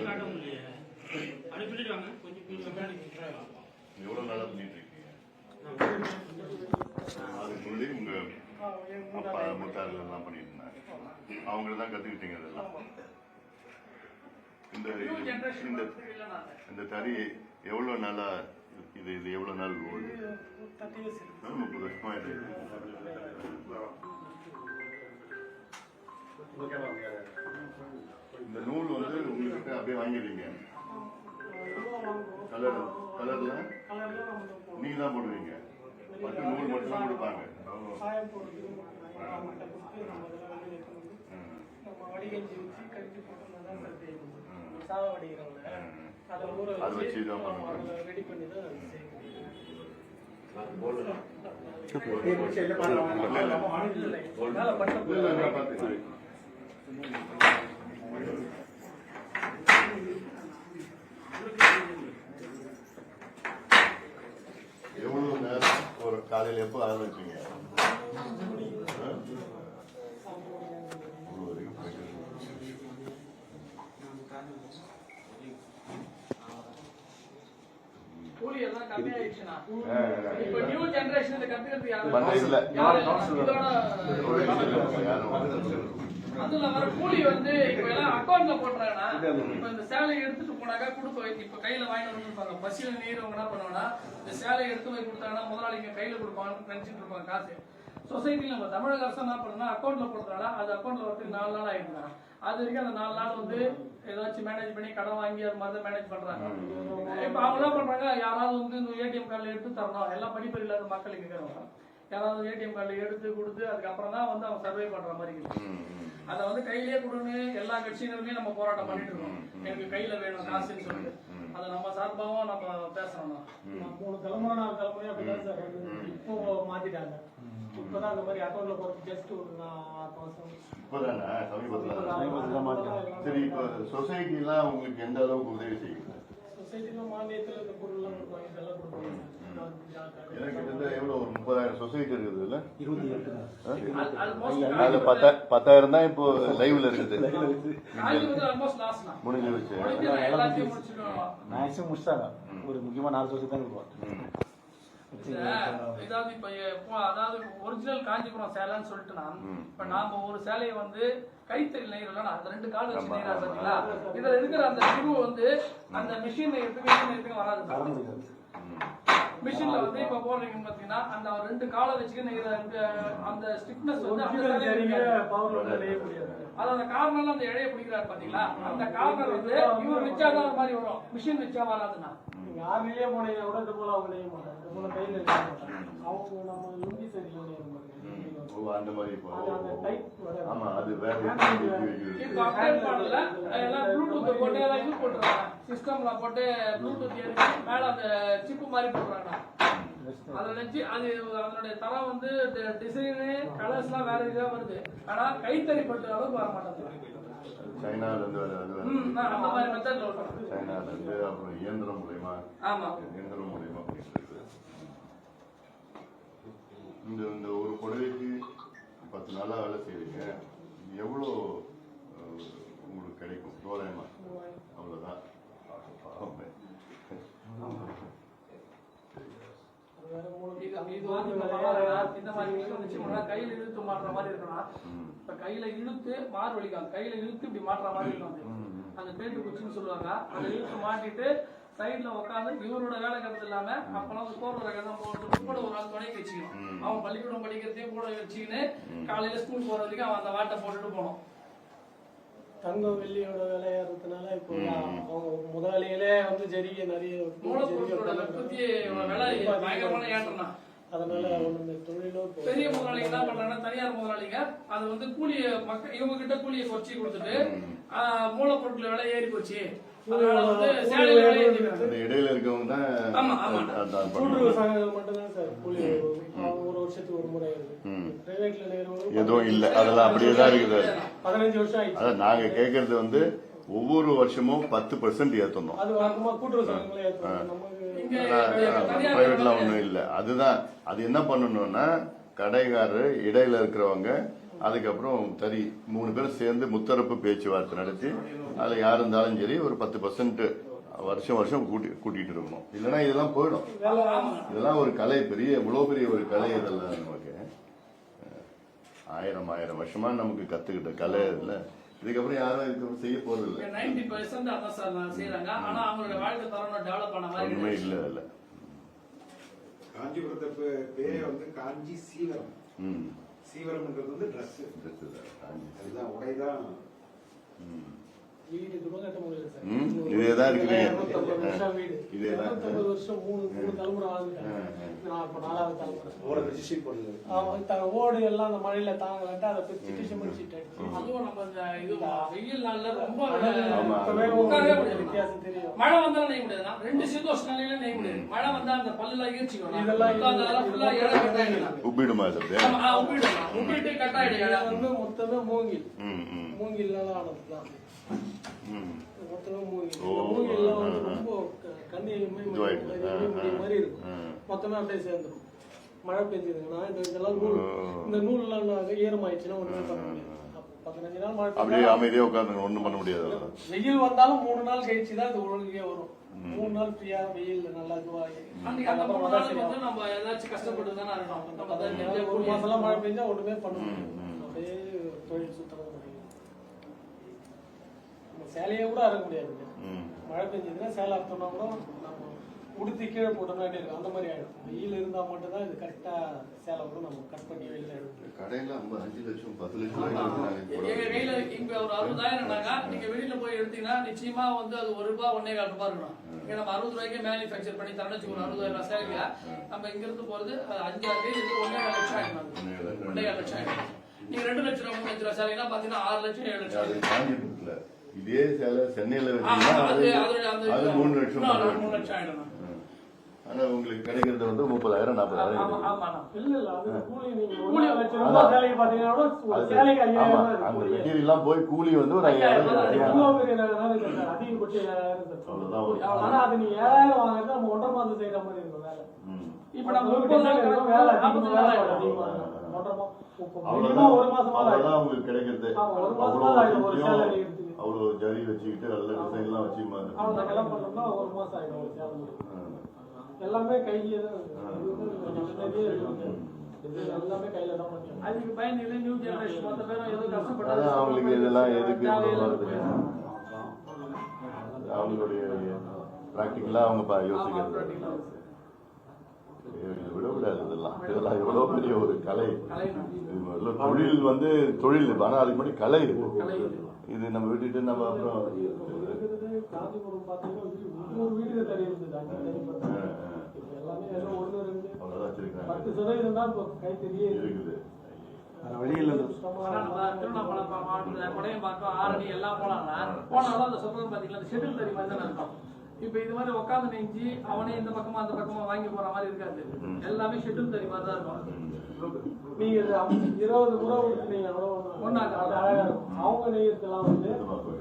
காட்ட முடியலையே. அப்படி பின்னாடி வாங்க. கொஞ்சம் பின்னாடி எவ்வளவு நாளா பண்ணிட்டு இருக்கீங்க? அதுக்கு முன்னாடி உங்க அப்பா முத்தார்கள் எல்லாம் பண்ணிட்டு இருந்தாங்க அவங்கள தான் கத்துக்கிட்டீங்க இதெல்லாம் இந்த இந்த இந்த தறி எவ்வளவு நாளா இது இது எவ்வளவு நாள் ஓடுது முப்பது வருஷமா இது. அப்படியே வாங்கிடுவீங்க. கலர் கலர்ல நீங்க தான் போடுவீங்க. மட்டும் நூல் மட்டும் தான் கொடுப்பாங்க. அது வச்சு தான் பண்ணுவாங்க ரெடி பண்ணி தான் மேல பட்ட இல்ல, இல்ல, நான் பார்த்துக்கிறேன். எவ்வளவு நேரம் ஒரு காலையில எப்போ ஆரம்பிச்சீங்க ஆ? இவ்வளவு வரைக்கும் போயிட்டு இருக்கு. கூலி எல்லாம் கம்மியாயிடுச்சுண்ணா. ஆ, இப்ப நியூ ஜெனரேஷன் இதை கத்துக்கிறதுக்கு யாரும் பண்றது இல்ல. யாரும் அதுல வர கூலி வந்து இப்ப எல்லாம் அக்கௌண்ட்ல போடுறாங்கன்னா இப்ப இந்த சேலையை எடுத்துட்டு போனாக்கா கொடுக்க இப்ப கையில வாங்கிட்டு வந்து இருப்பாங்க பஸ்ஸில் நீரவங்க என்ன பண்ணுவாங்கன்னா இந்த சேலையை எடுத்து போய் கொடுத்தாங்கன்னா முதலாளிங்க கையில கொடுப்பாங்கன்னு நினைச்சிட்டு இருப்பாங்க காசு. சொசைட்டில நம்ம தமிழக அரசு என்ன பண்ணுன்னா அக்கௌண்ட்ல கொடுத்தாங்கன்னா அது அக்கௌண்ட்ல வந்து நாலு நாள் ஆயிடுறாங்க அது வரைக்கும் அந்த நாலு நாள் வந்து ஏதாச்சும் மேனேஜ் பண்ணி கடன் வாங்கி அது மாதிரி மேனேஜ் பண்றாங்க. இப்ப அவங்க என்ன பண்றாங்க? யாராவது வந்து இந்த ஏடிஎம் கார்டுல எடுத்து தரணும். எல்லாம் படிப்பறி இல்லாத மக்கள் இங்க இருக்கிறவங்க. யாராவது ஏடிஎம் கார்டுல எடுத்து கொடுத்து அதுக்கப்புறம் தான் வந்து அவங்க சர்வே பண்ற மாதிரி இருக்கு. அதை வந்து கையிலேயே கொடுன்னு எல்லா கட்சியினருமே நம்ம போராட்டம் பண்ணிட்டு இருக்கோம். எனக்கு கையில வேணும் காசுன்னு சொல்லிட்டு. அதை நம்ம சார்பாகவும் நம்ம பேசணும் மூணு தலைமுறை நாலு தலைமுறை அப்படிதான் சார் இப்போ மாத்திட்டாங்க. இப்பதான் அந்த மாதிரி அக்கௌண்ட்ல போறது ஜஸ்ட் ஒரு இப்பதானே? சமீபத்துல. சமீபத்துல மாத்திட்டாங்க. சரி இப்போ உங்களுக்கு எந்த அளவுக்கு உதவி செய்யுது? சொசைட்டில மானியத்துல இந்த பொருள் எல்லாம் கொடுப்பாங்க இதெல்லாம் கொடுப்பாங்க எனக்கு கிட்டத்தட்ட எவ்வளவு ஒரு முப்பதாயிரம் சொசைட்டி இருக்குது இல்ல ஆல்மோஸ்ட் அது பத்தா பத்தாயிரம் தான் இப்போ லைவ்ல இருக்குது. காலேஜ் வந்து ஆல்மோஸ்ட் லாஸ்ட் தான் முடிஞ்சு வச்சு மேக்ஸிமம் முடிச்சிட்டாங்க. ஒரு முக்கியமா நாலு வருஷம் தான் இருக்கும் ஏதாவது இப்ப இப்போ அதாவது ஒரிஜினல் காஞ்சிபுரம் சேலைன்னு சொல்லிட்டு நான். இப்ப நாம ஒரு சேலையை வந்து கைத்தறி நெய்யறோம்ல அந்த ரெண்டு கால் வச்சு நெய்யறா. பாத்தீங்களா? இதுல இருக்கிற அந்த ஸ்க்ரூ வந்து அந்த மிஷின் நெய்யறதுக்கு மிஷின் நெய்யறதுக்கு வராது மிஷின்ல வந்து இப்ப போடுறீங்க பாத்தீங்கன்னா அந்த ரெண்டு காலை வச்சுக்க நெய்யற அந்த- ஸ்டிஃப்னஸ் வந்து அது அந்த கார்னர்ல அந்த இழைய பிடிக்கிறாரு பாத்தீங்களா? அந்த கார்னர் வந்து இவர் வச்சாதான் ஒரு மாதிரி வரும். மிஷின் வச்சா வராதுண்ணா. ஆர்மிலேயே போனீங்கன்னா கூட இது போல அவங்க நெய்ய மாட்டாங்க இது போல கையில நெய்ய மாட்டாங்க. அவங்க நம்ம லுங்கி அந்த மாதிரி இப்போ. ஆமா அது வேற? இப்ப அப்டேட் பண்ணல. எல்லாம் ப்ளூடூத் போட்டு எல்லாம் இது சிஸ்டம்ல போட்டு ப்ளூடூத் ஏற்றி மேல அந்த சிப்பு மாதிரி போட்டுறாங்க அதுல வச்சு அது அதனுடைய தரம் வந்து டிசைனு கலர்ஸ்லாம் வேற இதா வருது. ஆனா கைத்தறி பட்டு அளவுக்கு வர மாட்டேங்குது சைனால இருந்து வர அது வேற. ம், நான் அந்த மாதிரி மெத்தட்ல வரும் சைனால இருந்து அப்புறம் இயந்திரம் மூலியமா ஆமா. இயந்திரம் மூலியமா இருக்கு இந்த இந்த ஒரு புடவைக்கு பத்து நாளா வேலை செய்றீங்க. எவ்வளோ உங்களுக்கு கிடைக்கும்? தோராயமா? அவ்வளவுதான். வேற. இந்த மாதிரி கையில இழுத்து மாட்டுற மாதிரி இருக்கணும் ம். இப்ப கையில இழுத்து மாறு வலிக்கும். கையில இழுத்து இப்படி மாட்டுற மாதிரி இருக்கும். அந்த பேட்டு குச்சின்னு சொல்லுவாங்க. அதை இழுத்து மாட்டிட்டு சைடுல உட்காந்து இவரோட வேலை கருத்து இல்லாம அப்பெல்லாம் வந்து கோர் ரகம் போட்டு கூட ஒரு ஆள் துணைக்கு வச்சுக்கணும். அவன் பள்ளிக்கூடம் படிக்கிறதையும் கூட வச்சுக்கின்னு காலையில ஸ்கூல் போற வரைக்கும் அவன் அந்த வாட்டை போட்டுட்டு போனோம் தங்கம் வெள்ளியோட விலை ஏறதுனால இப்போ அவங்க முதலாளிகளே வந்து ஜரிகை நிறைய மூலப்பொருட்களோட விலை பயங்கரமான ஏற்றம் தான். அதனால தொழிலும் இப்போ பெரிய முதலாளிங்க என்ன பண்றாங்கன்னா தனியார் முதலாளிங்க. அது வந்து கூலிய மக்கள் இவங்க கிட்ட கூலியை குறைச்சி கொடுத்துட்டு மூலப்பொருட்கள் விலை ஏறி போச்சு. இடையில இருக்கவங்க தான் ஆமா, ஆமா. அதான் கூட்டுறவு பண்ணுவாங்க. சங்கங்கள் மட்டும்தான் சார். கூலி அவங்க ஒரு வருஷத்துக்கு ஒரு முறை இருக்கு ம். பிரைவேட்ல நேரம் எதுவும் இல்லை. அதெல்லாம் அப்படியே தான் இருக்குது. பதினஞ்சு வருஷம் ஆயிடுச்சு. அதான் நாங்க கேட்கறது வந்து ஒவ்வொரு வருஷமும் பத்து பர்சன்ட் ஏத்தணும் அது கூட்டுறவு சங்கங்களே இங்க பிரைவேட்லாம் ஒண்ணும் இல்ல. அதுதான் அது என்ன பண்ணணும்னா கடைக்காரர் இடையில இருக்கிறவங்க அதுக்கப்புறம் தறி மூணு பேரும் சேர்ந்து முத்தரப்பு பேச்சுவார்த்தை நடத்தி அதில் யார் இருந்தாலும் சரி ஒரு பத்து பர்சன்ட் வருஷம் வருஷம் கூட்டி கூட்டிகிட்டு இருக்கணும். இல்லைன்னா இதெல்லாம் போயிடும். இதெல்லாம் ஒரு கலை பெரிய இவ்வளோ பெரிய ஒரு கலை இதெல்லாம் நமக்கு ஆயிரம் ஆயிரம் வருஷமா நமக்கு கத்துக்கிட்ட கலை இல்லை? இதுக்கப்புறம் யாரும் இதுக்கு செய்ய போறது இல்லை நைன்டி பர்சன்ட் அதான் சார் நான் செய்யறாங்க. ஆனா அவங்களுடைய வாழ்க்கை தரம் டெவலப் பண்ண மாதிரி ஒண்ணுமே. இல்லை இல்லை. காஞ்சிபுரத்தை பே- பேரே வந்து காஞ்சி சீவரம். ம். சீவரம்ன்றது வந்து ட்ரெஸ் Dress தான், காஞ்சி. அதுதான் உடைதான். இதேதான். இருநூத்தம்பது வருஷம் இதேதான். மூணு மூணு தலைமுறை தலைமுறை. ஓட எல்லாம் அந்த மழையில தாங்கலன்ட்டு அதை அதுவும் நம்ம இந்த இது வெயில் நாள்ல ரொம்ப முடியாது. வித்தியாசம் தெரியும். மழை வந்தாலும் நெய்ய முடியாதுண்ணா ரெண்டு சீதோஷ நிலையில நெய்ய முடியாது மழை வந்தா அந்த பல்லுல ஈர்ச்சிக்கணும் இதெல்லாம் உப்பிடுமா உப்பிட்டு. வந்து மொத்தமே மூங்கில். ம் ம். மூங்கில்னால ஆனதுதான். ம் மொத்தமே இந்த இருக்கும். அப்படியே சேர்ந்துரும். மழை பெஞ்சதுங்கன்னா இந்த இதெல்லாம் நூல். இந்த நூல்லாம் ஈரமாயிடுச்சுன்னா ஒண்ணுமே பண்ண முடியாது. பதினஞ்சு நாள் மழை அப்படியே உட்காந்து ஒண்ணும் பண்ண முடியாது அதெல்லாம். வெயில் வந்தாலும் மூணு நாள் கழிச்சு தான் இது ஒழுங்கே வரும். மூணு நாள் ஃப்ரீயா வெயில் நல்லா இதுவாகி நம்ம ஏதாச்சும் கஷ்டப்பட்டு தானே அதை ஒரு மாசம்லாம் மழை பெஞ்சா ஒண்ணுமே பண்ண முடியாது. அப்படியே தொழில் முடியும் நம்ம சேலையை கூட அறுக்க முடியாதுங்க. ம். மழை பெஞ்சதுன்னா சேலை அறுத்தோம்னா கூட நம்ம உடுத்தி கீழே போட்டோம்னா இருக்கும். அந்த மாதிரி ஆயிடும். வெயில் இருந்தா மட்டும்தான் இது கரெக்டா சேலை கூட நம்ம கட் பண்ணி வெளியில எடுக்கணும் கடையில ஐம்பது அஞ்சு லட்சம் பத்து லட்சம் ரூபாய் எடுக்கிறாங்க எங்க புடவை. கையில இங்க ஒரு அறுபதாயிரம்னாக்கா நீங்க வெளியில போய் எடுத்தீங்கன்னா நிச்சயமா வந்து அது ஒரு ரூபாய் ஒன்னே கால் ரூபாய் இருக்கணும். இங்க நம்ம அறுபது ரூபாய்க்கு மேனுஃபேக்சர் பண்ணி தரணும் ஒரு அறுபதாயிரம் சேலையா நம்ம இங்க இருந்து போறது அது அஞ்சாறு பேர் இது ஒன்னே கால் லட்சம் லட்சம். ஒன்னே கால் லட்சம் ஆயிடும். நீங்க ரெண்டு லட்சம் ரூபாய் மூணு லட்சம் ரூபாய் சேலைனா பாத்தீங்கன்னா ஆறு லட்சம் ஏழு லட்சம் இதே சேலை சென்னையில வச்சீங்கன்னா அது மூணு லட்சம் மூணு லட்சம். ஆயிடும். ஆனா உங்களுக்கு கிடைக்கிறது வந்து முப்பதாயிரம் நாற்பதாயிரம் அந்த. மெட்டீரியல் எல்லாம் போய் கூலி வந்து ஒரு ஐயாயிரம். அவ்வளவுதான். உங்களுக்கு கிடைக்கிறது. அவ்வளவு ஜரி வச்சுக்கிட்டு நல்ல டிசைன் எல்லாம் வச்சு அவன் அந்த கிளம்ப பண்ணோம்னா ஒரு மாசம் ஆயிடும். எல்லாமே கையிலே தான் எல்லாமே கையில தான் பண்ணுவோம் அதுக்கு பயன் இல்லை நியூ ஜெனரேஷன் மொத்த பேரும் ஏதோ கஷ்டப்பட்டு அதான் அவங்களுக்கு இதெல்லாம் எதுக்கு அவங்களுடைய பிராக்டிக்கலா அவங்க யோசிக்கிறது. விடக்கூடாது. இதெல்லாம் எவ்வளவு பெரிய ஒரு கலை. தொழில் வந்து தொழில் ஆனா அதுக்கு முன்னாடி கலை இது இது நம்ம விட்டுட்டு நம்ம அப்புறம் பார்த்தீங்கன்னா இருக்கு. இருக்குது. நம்ம திருவண்ணாமலை மாவட்டத்துல கொடையம்பாக்கம் ஆரணி எல்லாம் போனாங்கன்னா போனாலும் அந்த சொல்றது பாத்தீங்களா அந்த ஷெட்யூல் தறி மாதிரி தான் இருக்கும். இப்ப இது மாதிரி உட்காந்து நெஞ்சு அவனே இந்த பக்கமா அந்த பக்கமா வாங்கி போற மாதிரி இருக்காது. எல்லாமே ஷெட்யூல் தறி மாதிரி தான் இருக்கும். நீங்க இருபது முறை கொடுத்தீங்க கூட ஒண்ணாக. அது அழகா இருக்கும். அவங்க நெய்யறதுலாம் வந்து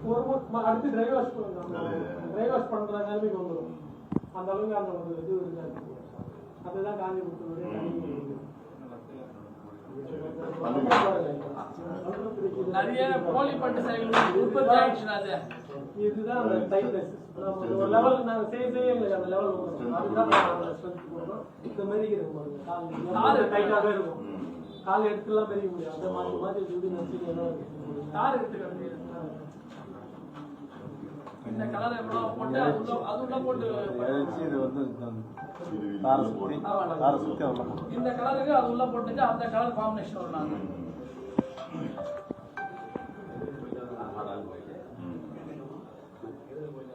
ஒரு அடுத்து டிரைவ் வாஷ் பண்ணுறாங்க டிரைவ் வாஷ் பண்ற நிலைமைக்கு வந்துடும் அந்த அளவுக்கு அந்த ஒரு இது இருக்காது. அதுதான் காஞ்சி கொடுத்தது நிறைய போலி பட்டு சேலைகள் உற்பத்தி ஆயிடுச்சுன்னா அது. இதுதான் அந்த டைட்னஸ் ஒரு லெவல் நாங்க செய்ய செய்ய எங்களுக்கு அந்த லெவல் அதுதான் நாங்க. இந்த மாதிரி இருக்கும் பாருங்க கால் கால் டைட்டாவே இருக்கும். கால் எடுத்துலாம் பெரிய முடியும் அந்த மாதிரி மாதிரி இது நச்சு இருக்கு யார் எடுத்துக்கிறது இந்த கலர் எவ்வளோ போட்டு அது உள்ள போட்டு இது வந்து போட்டு சுத்தி தாரை சுத்தி அவ்வளோ இந்த கலருக்கு அது உள்ள போட்டுட்டு அந்த கலர் காம்பினேஷன் வரும் நாங்க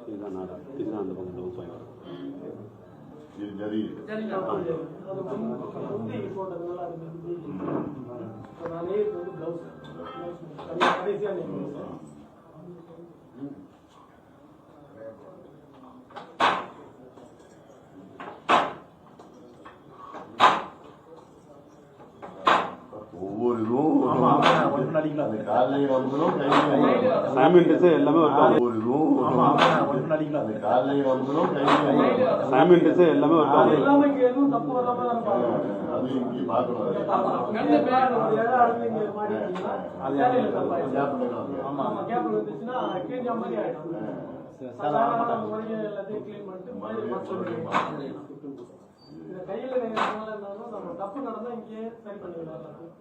இதுதான் நாடா இதுதான் அந்த பக்கம் டவுன் பாயிண்ட் இது ஜரி முந்தி போட்டதுனால அது நான் வந்து ப்ளவுஸ் கடைசியாக நேர் ஒவ்வொரு இதுவும் அடிக்கலாம் காலையும் வந்துடும் கையிலையும் வந்துடும் சாமியன் ட்ரெஸ் எல்லாமே ஒரு ஒவ்வொரு இதுவும் மட்டும் அடிக்கலாம் அது காலையும் வந்துடும் கையிலையும் வந்துடும். சாமின்றது எல்லாமே ஒரு அது காரணம். இல்லாம இங்க எதுவும் தப்பு வராம தான் பாக்கணும். அது இங்கே பார்க்கணும் அது. கண்டு பேர் ஒரு இடம் அடைஞ்சு இங்க மாட்டிக்கிட்டீங்கன்னா, சேலையில தப்பாயிடும். கேப்ல காமிங்க. ஆமா, கேப்ல வந்துச்சுன்னா கிழிஞ்ச மாதிரி ஆயிடும். சாதாரணமா நம்ம மறுபடியும் எல்லாத்தையும் clean பண்ணிட்டு மறுபடியும் மத்த ஒரு இந்த கையில தப்பு நடந்தா இங்கேயே சரி பண்ணிக்கலாம் எல்லாத்தையும்.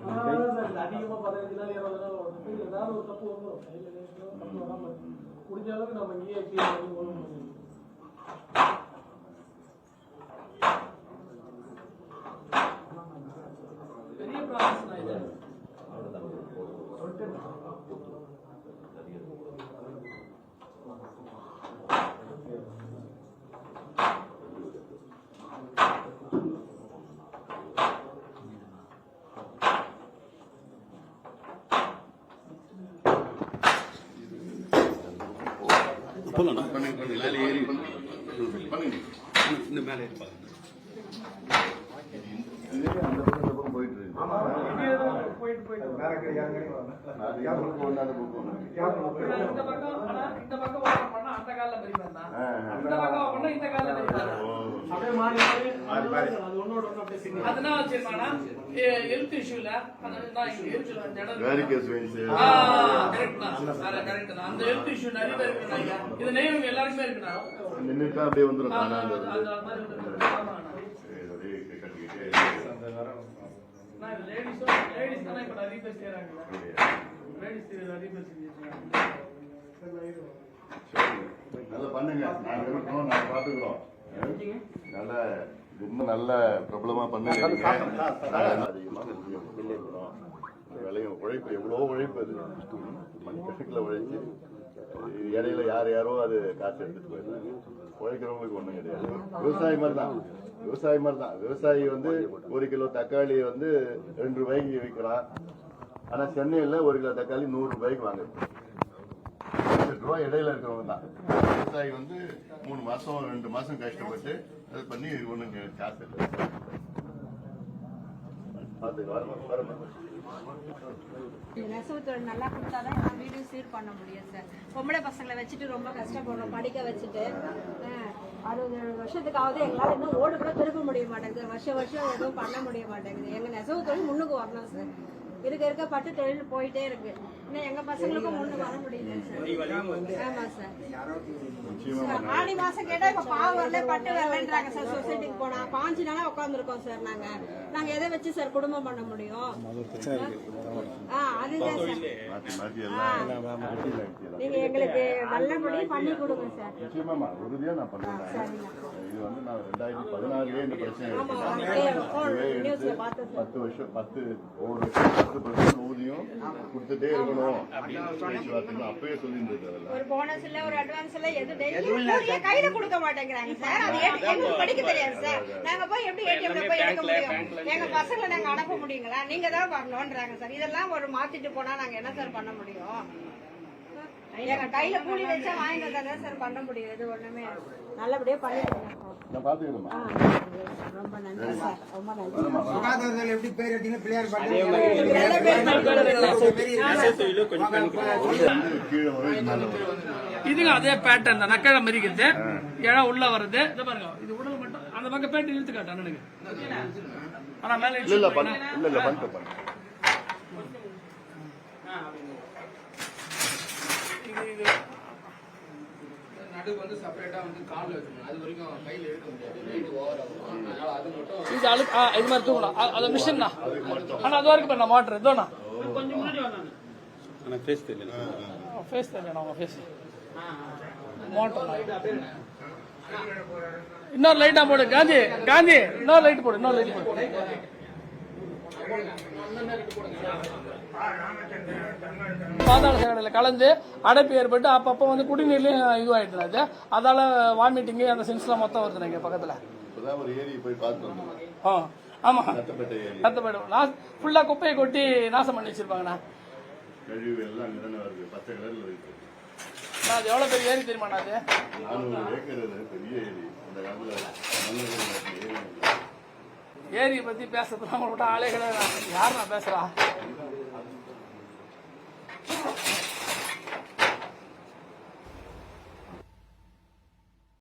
அதனால தான் சார் இந்த அதிகமா பதினஞ்சு நாள் இருபது நாள் வந்துட்டு ஏதாவது ஒரு தப்பு வந்துடும் கையில தப்பு வராமல் முடிஞ்ச அளவுக்கு நம்ம இங்கேயே clean பண்ணி ஒழுங்கு முடியும் பெரிய ப்ராசஸ் தான் இது போகலாம் இந்த மேலே இருப்பாங்க போயிட்டு இருக்கு. அது ஓ. அப்படியே அது வந்துடும் ஆ, தானா. அந்த அந்த மாதிரி வந்து- ஆமாண்ணா. சரி, அப்படியே கட்டிக்கிட்டே இருக்கு. நான் இது நல்ல இன்னும் நல்ல பிரபலமா. இந்த விலையும் உழைப்பு எவ்வளோ உழைப்பு அது. மணிக்கணக்கில் உழைச்சு இடையில யார் யாரோ அது காசு எடுத்துட்டு போயிடுறாங்க. உழைக்கிறவங்களுக்கு ஒண்ணும் கிடையாது. விவசாயி மாதிரி தான். விவசாயி மாதிரி தான். விவசாயி வந்து ஒரு கிலோ தக்காளி வந்து ரெண்டு ரூபாய்க்கு விற்கிறான். ஆனா சென்னையில ஒரு கிலோ தக்காளி நூறு ரூபாய்க்கு வாங்குது. லட்சம் இடையில இருக்கிறவங்க தான். விவசாயி வந்து மூணு மாசம் ரெண்டு மாசம் கஷ்டப்பட்டு அது பண்ணி ஒண்ணுங்க காசு இல்லை. நெசவு தொழில் நல்லா கொடுத்தாதான் நான் வீடு சீர் பண்ண முடியும் சார். பொம்பளை பசங்களை வச்சுட்டு ரொம்ப கஷ்டப்படுறோம் படிக்க வச்சுட்டு. அஹ், அறுபது வருஷத்துக்காவது எங்களால் இன்னும் ஓடு கூட திருப்ப முடிய மாட்டேங்குது. வருஷம் வருஷம் எதுவும் பண்ண முடிய மாட்டேங்குது. எங்கள் நெசவு தொழில் முன்னுக்கு வரணும் சார். இருக்க இருக்க பட்டு தொழில் போயிட்டே இருக்கு. இன்னும் எங்கள் பசங்களுக்கும் முன்னுக்கு வர முடியல. ஆடி மாசம் கேட்டா இப்ப பாவு வரல பட்டு வரலன்றாங்க சார் சொசைட்டிக்கு போனா பாஞ்சு நாளா உட்காந்துருக்கோம் சார் நாங்க. நாங்க எதை வச்சு சார் குடும்பம் பண்ண முடியும்? ஆ அதுதான் சார். நீங்க எங்களுக்கு நல்லபடி பண்ணி கொடுங்க சார் இது வந்து நான் ரெண்டாயிரத்தி பதினாறுலயே இந்த பிரச்சனை எடுத்து. பத்து வருஷம் பத்து ஒரு வருஷம் பத்து பர்சன்ட் ஊதியம் கொடுத்துட்டே இருக்கணும். பேச்சுவார்த்தை அப்பவே சொல்லியிருந்தது அதெல்லாம். ஒரு போனஸ் இல்ல ஒரு அட்வான்ஸ் இல்ல எது கூலிய கையில கொடுக்க மாட்டேங்கிறாங்க சார் அது எங்களுக்கு படிக்க தெரியாது சார் நாங்க போய் எப்படி ஏடிஎம்ல போய் எடுக்க முடியும்? எங்க பசங்களை நாங்க அனுப்ப முடியுங்களா? நீங்க தான் வரணும்ன்றாங்க சார் இதெல்லாம் ஒரு மாத்திட்டு போனா நாங்க என்ன சார் பண்ண முடியும்? எங்க கையில கூலி வச்சா வாங்கி வந்தா சார் பண்ண முடியும். இது ஒண்ணுமே. நல்லபடியா பண்ணிடுங்க நான் பாத்துக்கிறேம்மா ஆ, ரொம்ப நன்றி சார். ரொம்ப நன்றி. சுகாதாரத்தில் எப்படி பேர் எடுத்தீங்கன்னா பிள்ளையார் பாட்டு? இதுங்க அதே பேட்டர்ன் தான். நக்கழ மறிக்கிறது இடம் உள்ள வருது இதை பாருங்க. இது உடல் மட்டும் அந்த பக்கம் பேட்டர் இழுத்து காட்டு அண்ணனுக்கு ஆனா மேல இல்ல இல்ல பண்ண இல்ல இல்ல பண்ணிட்டு நடுவு வந்து செப்பரேட்டா வந்து கால்ல வச்சுக்கணும். அது வரைக்கும் கையில எடுக்க முடியாது. வெயிட் ஓவர் ஆகும். அதனால அது மட்டும் இது அழு இது மாதிரி தூங்கலாம். அ- அது மிஷின் தான். ஆனா அது வரைக்கும் பாருங்க மோட்டர் இதோண்ணா கொஞ்சம் முன்னாடி ஆனால் ஃபேஸ் தெரியல. ஃபேஸ் தெரியல அவங்க ஃபேஸ் மோட்டர் இன்னொரு லைட்டா போடு. காந்தி காந்தி இன்னொரு லைட் போடு இன்னொரு லைட் போடு. பாதாள சாக்கடையில் கலந்து அடைப்பு ஏற்பட்டு அப்பப்போ வந்து குடிநீர்லையும் இதுவாயிடுது அது அதால வாமிட்டிங்கு அந்த சென்ஸ்லாம் மொத்தம் வருது இங்கே பக்கத்தில். ஆ ஆமாம் போயிடும் நான் ஃபுல்லாக குப்பையை கொட்டி நாசம் பண்ணி வச்சிருப்பாங்கண்ணா. அது எவ்வளோ பெரிய ஏரி தெரியுமாண்ணா அது ஏரியை பற்றி பேசுறதுலாம் உங்கள்கிட்ட ஆளே கிடையாது. யார் நான் பேசுகிறா Thank you.